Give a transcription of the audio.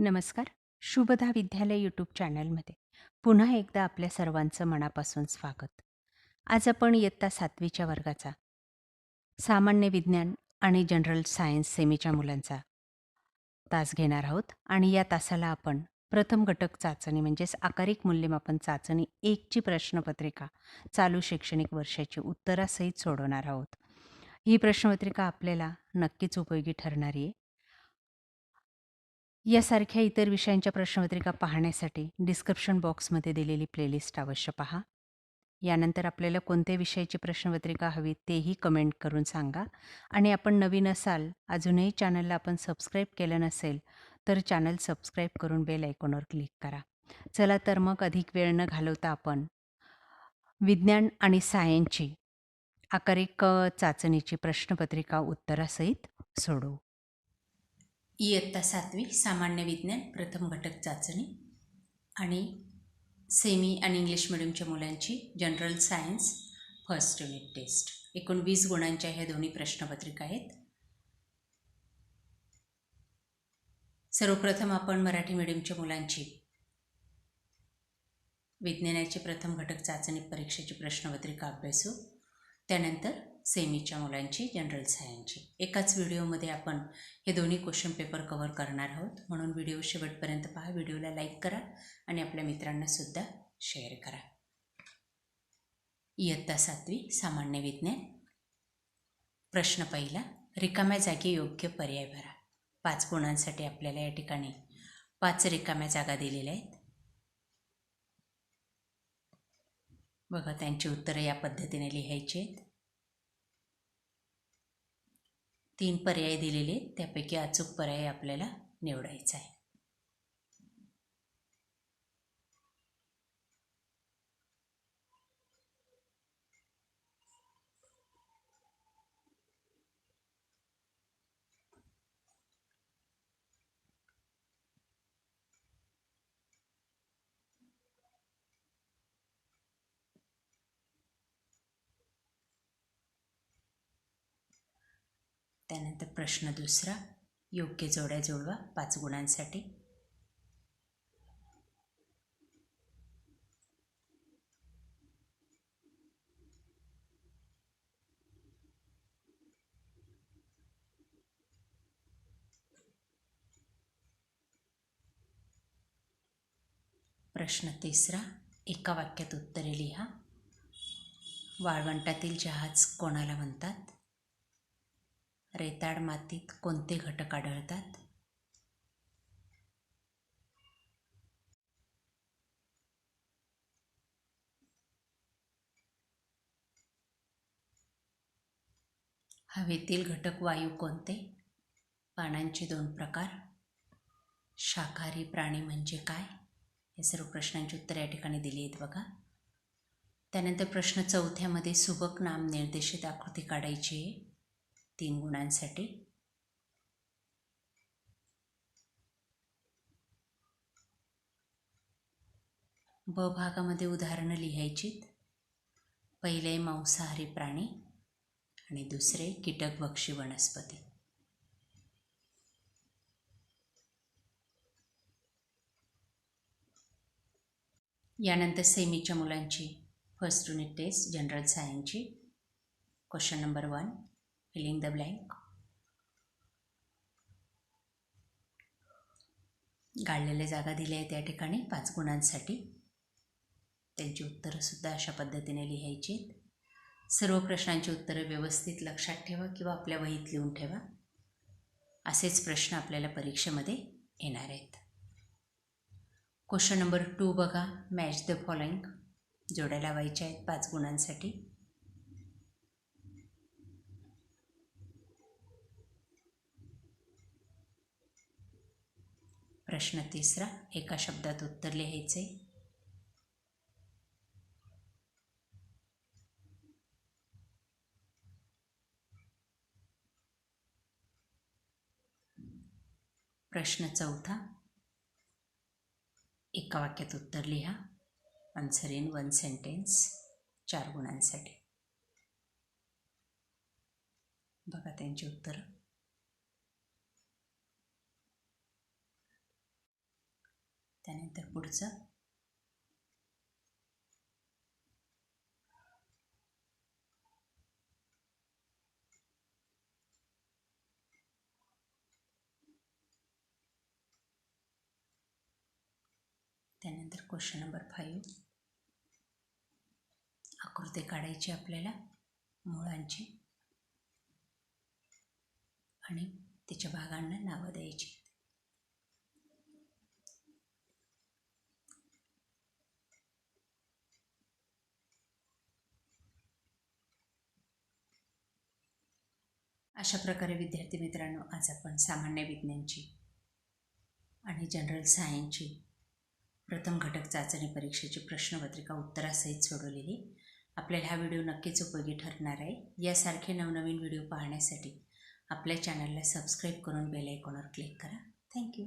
नमस्कार. शुभदा विद्यालय यूट्यूब चॅनलमध्ये. पुन्हा एकदा आपल्या सर्वांचं मनापासून स्वागत. आज आपण इयत्ता सातवीच्या वर्गाचा सामान्य विज्ञान आणि जनरल सायन्स सेमीच्या मुलांचा तास घेणार आहोत. आणि या तासाला आपण प्रथम घटक चाचणी म्हणजेच आकारिक मूल्यमापन चाचणी एकची प्रश्नपत्रिका चालू शैक्षणिक वर्षाची उत्तरासहित सोडवणार आहोत. ही प्रश्नपत्रिका आपल्याला नक्कीच उपयोगी ठरणारी आहे. यासारख्या इतर विषयांच्या प्रश्नपत्रिका पाहण्यासाठी डिस्क्रिप्शन बॉक्समध्ये दिलेली प्लेलिस्ट अवश्य पहा. यानंतर आपल्याला कोणत्या विषयाची प्रश्नपत्रिका हवी तेही कमेंट करून सांगा. आणि आपण नवीन असाल अजूनही चॅनलला आपण सबस्क्राईब केलं नसेल तर चॅनल सबस्क्राईब करून बेल आयकॉनवर क्लिक करा. चला तर मग अधिक वेळ न घालवता आपण विज्ञान आणि सायन्सची आकारिक चाचणीची प्रश्नपत्रिका उत्तरासहित सोडवू. इयत्ता सातवी सामान्य विज्ञान प्रथम घटक चाचणी आणि सेमी आणि इंग्लिश मिडियमच्या मुलांची general science first unit test एकूण वीस गुणांच्या ह्या दोन्ही प्रश्नपत्रिका आहेत. सर्वप्रथम आपण मराठी मिडियमच्या मुलांची विज्ञानाची प्रथम घटक चाचणी परीक्षेची प्रश्नपत्रिका अभ्यासू. त्यानंतर सेमीच्या मुलांची जनरल सायन्सची एकाच व्हिडिओमध्ये आपण हे दोन्ही क्वेश्चन पेपर कव्हर करणार आहोत. म्हणून व्हिडिओ शेवटपर्यंत पहा. व्हिडिओला लाईक करा आणि आपल्या मित्रांनासुद्धा शेअर करा. इयत्ता सातवी सामान्य विज्ञान. प्रश्न पहिला रिकाम्या जागी योग्य पर्याय भरा. पाच गुणांसाठी आपल्याला या ठिकाणी पाच रिकाम्या जागा दिलेल्या आहेत. बघा त्यांची उत्तरं या पद्धतीने लिहायची आहेत. तीन पर्याय दिलेले आहेत. त्यापैकी अचूक पर्याय आपल्याला निवडायचा आहे. त्यानंतर प्रश्न दुसरा योग्य जोड्या जोडवा पाच गुणांसाठी. प्रश्न तिसरा एका वाक्यात उत्तरे लिहा. वाळवंटातील जहाज कोणाला म्हणतात? रेताड मातीत कोणते घटक आढळतात? हवेतील घटक वायू कोणते? पानांचे दोन प्रकार. शाकाहारी प्राणी म्हणजे काय? हे सर्व प्रश्नांची उत्तरे या ठिकाणी दिली आहेत बघा. त्यानंतर प्रश्न चौथ्यामध्ये सुबक नाम निर्देशित आकृती काढायची आहे. तीन गुणांसाठी. ब भागामध्ये उदाहरणं लिहायचीत. पहिले मांसाहारी प्राणी आणि दुसरे कीटकभक्षी वनस्पती. यानंतर सेमीच्या मुलांची फर्स्ट युनिट टेस्ट जनरल सायन्सची question number one filling the blank गाळलेल्या जागा दिल्या आहेत त्या ठिकाणी पाच गुणांसाठी. त्यांची उत्तरंसुद्धा अशा पद्धतीने लिहायची आहेत. सर्व प्रश्नांची उत्तरं व्यवस्थित लक्षात ठेवा किंवा आपल्या वहीत लिहून ठेवा. असेच प्रश्न आपल्याला परीक्षेमध्ये येणार आहेत. क्वेश्चन नंबर टू बघा. मॅच द फॉलोइंग जोड्या लावायच्या आहेत पाच गुणांसाठी. प्रश्न तिसरा एका शब्दात उत्तर लिहायचे. प्रश्न चौथा एका वाक्यात उत्तर लिहा. आन्सर इन वन सेंटेन्स चार गुणांसाठी. बघा त्यांची उत्तरं. त्यानंतर पुढचं. त्यानंतर क्वेश्चन नंबर फाईव्ह आकृती काढायची आपल्याला मुळांची. आणि त्याच्या भागांना नावं द्यायची. अशा प्रकारे विद्यार्थी मित्रांनो आज आपण सामान्य विज्ञानची आणि जनरल सायन्सची प्रथम घटक चाचणी परीक्षेची प्रश्नपत्रिका उत्तरासहित सोडवलेली. आपल्याला हा व्हिडिओ नक्कीच उपयोगी ठरणार आहे. यासारखे नवनवीन व्हिडिओ पाहण्यासाठी आपल्या चॅनलला सबस्क्राईब करून बेल आयकॉनवर क्लिक करा. थँक्यू